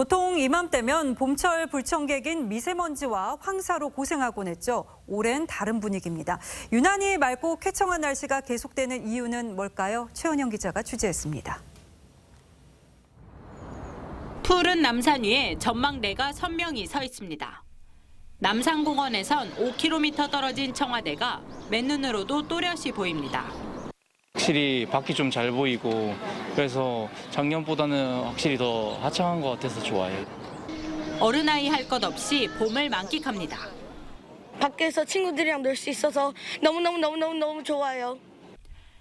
보통 이맘때면 봄철 불청객인 미세먼지와 황사로 고생하곤 했죠. 올해는 다른 분위기입니다. 유난히 맑고 쾌청한 날씨가 계속되는 이유는 뭘까요? 최원영 기자가 취재했습니다. 푸른 남산 위에 전망대가 선명히 서 있습니다. 남산공원에선 5km 떨어진 청와대가 맨눈으로도 또렷이 보입니다. 확실히 밖이 좀 잘 보이고 그래서 작년보다는 확실히 더 화창한 것 같아서 좋아해요. 어른아이 할 것 없이 봄을 만끽합니다. 밖에서 친구들이랑 놀 수 있어서 너무너무너무너무 좋아요.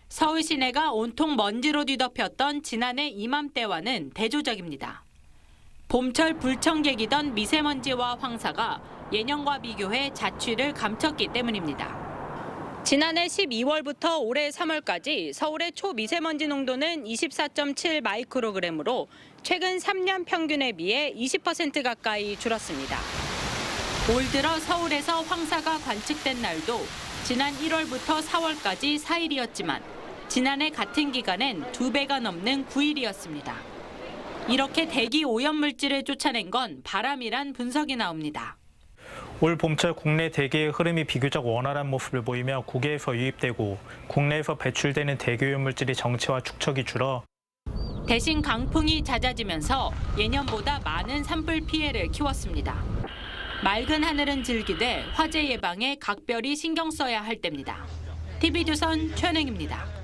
서울 시내가 온통 먼지로 뒤덮였던 지난해 이맘때와는 대조적입니다. 봄철 불청객이던 미세먼지와 황사가 예년과 비교해 자취를 감췄기 때문입니다. 지난해 12월부터 올해 3월까지 서울의 초미세먼지 농도는 24.7 마이크로그램으로 최근 3년 평균에 비해 20% 가까이 줄었습니다. 올 들어 서울에서 황사가 관측된 날도 지난 1월부터 4월까지 4일이었지만 지난해 같은 기간엔 두 배가 넘는 9일이었습니다. 이렇게 대기 오염 물질을 쫓아낸 건 바람이란 분석이 나옵니다. 올 봄철 국내 대기의 흐름이 비교적 원활한 모습을 보이며 국외에서 유입되고 국내에서 배출되는 대기오염 물질의 정체와 축척이 줄어 대신 강풍이 잦아지면서 예년보다 많은 산불 피해를 키웠습니다. 맑은 하늘은 즐기되 화재 예방에 각별히 신경 써야 할 때입니다. TV조선 최은행입니다.